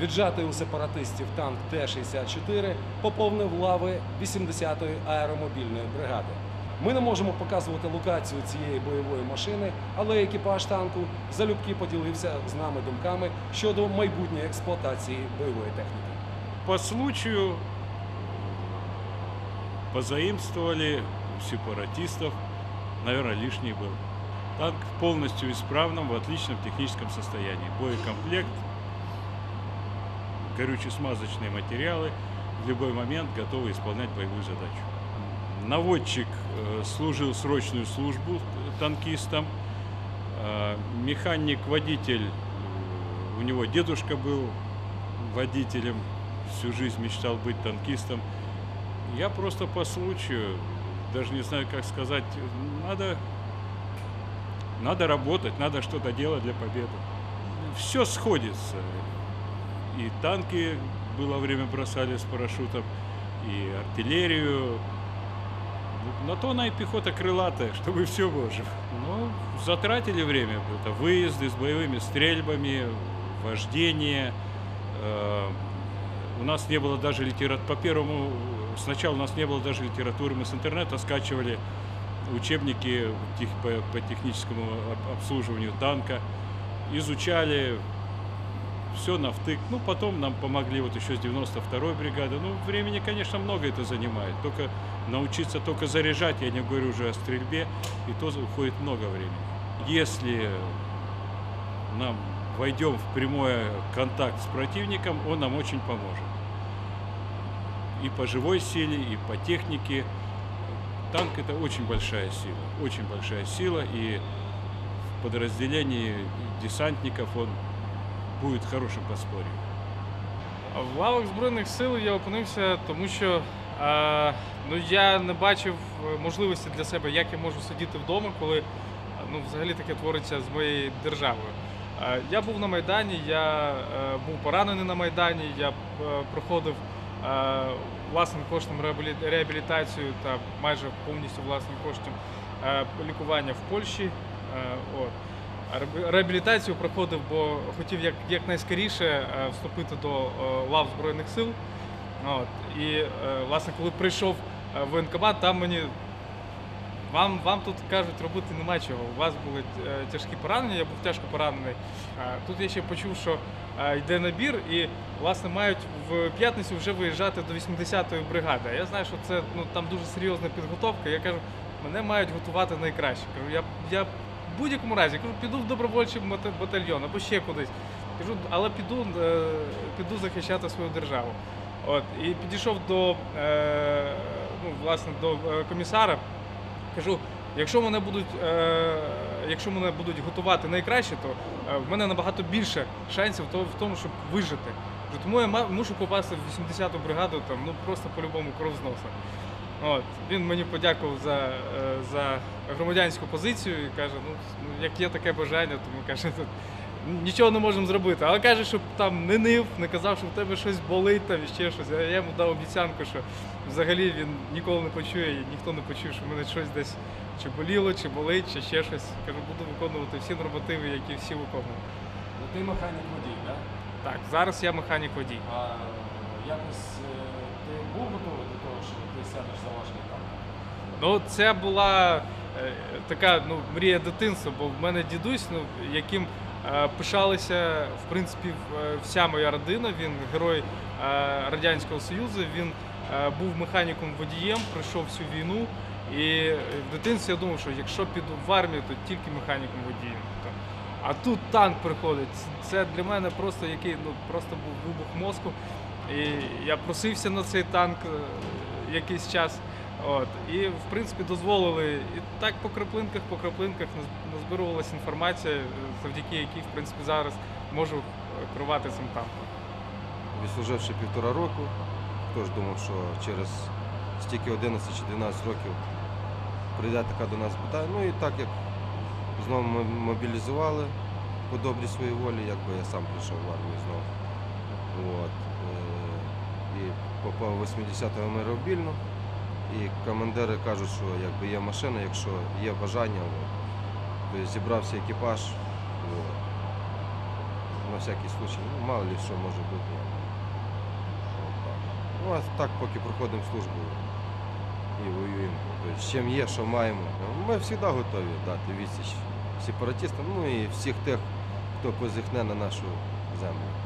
Віджатий у сепаратистів танк Т-64 поповнив лави 80-ї аеромобільної бригади. Ми не можемо показувати локацію цієї бойової машини, але екіпаж танку залюбки поділився з нами думками щодо майбутньої експлуатації бойової техніки. По случаю позаимствовали у сепаратистов, наверное, лишний был. Танк в полностью исправном, в отличном техническом состоянии. Боекомплект, горюче-смазочные материалы, в любой момент готовы исполнять боевую задачу. Наводчик э, служил срочную службу танкистом. Э, Механик-водитель, э, у него дедушка был водителем, всю жизнь мечтал быть танкистом. Я просто по случаю, даже не знаю, как сказать, надо, надо работать, надо что-то делать для победы. Все сходится. И танки было время бросали с парашютом, и артиллерию. На то она и пехота крылатая, чтобы все же. Ну, затратили время. Это выезды с боевыми стрельбами, вождение. Э, У нас не было даже литературы. По первому, сначала у нас не было даже литературы. Мы с интернета скачивали учебники по, техническому об- обслуживанию танка. Изучали все на втык. Ну, потом нам помогли вот еще с 92-й бригады. Ну, времени, конечно, много это занимает. Только научиться только заряжать, я не говорю уже о стрельбе, и то уходит много времени. Если нам войдем в прямой контакт с противником, он нам очень поможет. И по живой силе, и по технике. Танк это очень большая сила, очень большая сила, и в подразделении десантников он будет хорошим подспорьем. В лавах Збройних сил я опинився, тому що е, ну, я не бачив е, можливості для себе, як я можу сидіти вдома, коли е, ну, взагалі таке твориться з моєю державою. Е, я був на Майдані, я е, був поранений на Майдані, я е, проходив е, власним коштом реабілі- реабілітацію та майже повністю власним коштом е, лікування в Польщі. Е, от. Реабілітацію проходив, бо хотів як, якнайскоріше е, вступити до е, лав Збройних сил. От. І, е, власне, коли прийшов в воєнкомат, там мені вам, вам тут кажуть, робити нема чого. У вас були тяжкі поранення, я був тяжко поранений. Тут я ще почув, що йде набір, і власне мають в п'ятницю вже виїжджати до 80-ї бригади. Я знаю, що це ну там дуже серйозна підготовка. Я кажу, мене мають готувати найкраще. Кажу, я, я в будь-якому разі кажу, піду в добровольчий батальйон або ще кудись. Кажу, але піду, е, піду захищати свою державу. От і підійшов до е, ну, власне до е, комісара. Кажу, якщо мене будуть, якщо мене будуть готувати найкраще, то в мене набагато більше шансів в тому, щоб вижити. Тому я мушу попасти в 80-ту бригаду, там ну просто по-любому кров з носа. От він мені подякував за, е, за громадянську позицію і каже: ну ну, як є таке бажання, то ми каже, тут нічого не можемо зробити. Але каже, щоб там не нив, не казав, що в тебе щось болить там і ще щось. Я йому дав обіцянку, що взагалі він ніколи не почує, і ніхто не почує, що в мене щось десь чи боліло, чи болить, чи ще щось. Кажу, буду виконувати всі нормативи, які всі виконують. Ну, ти механік водій, так? Так, зараз я механік водій. А якось е, ти був готовий сядеш за важкий? Ну, це була е, така ну, мрія дитинства, бо в мене дідусь, ну, яким е, пишалася в принципі е, вся моя родина. Він герой е, Радянського Союзу. Він е, був механіком водієм, пройшов всю війну. І в дитинстві я думав, що якщо піду в армію, то тільки механіком водієм. А тут танк приходить. Це для мене просто який ну просто був вибух мозку. І я просився на цей танк е, якийсь час. От, і в принципі дозволили. І так по краплинках, по краплинках назбирувалася інформація, е, завдяки якій, в принципі, зараз можу е, керувати цим танком. відслуживши півтора року, хто ж думав, що через стільки 11 чи 12 років прийде така до нас мета. Ну і так як знову ми мобілізували по добрій своїй волі, якби я сам прийшов в армію знову. От. І попав 80-ту аеромобільну. І командири кажуть, що якби є машина, якщо є бажання, то зібрався екіпаж. От. на всякий случай. Ну, мало ли що може бути. Ну, а так поки проходимо службу і воюємо. З чим є, що маємо. Ми завжди готові дати відсіч сепаратистам, ну і всіх тих, хто позіхне на нашу землю.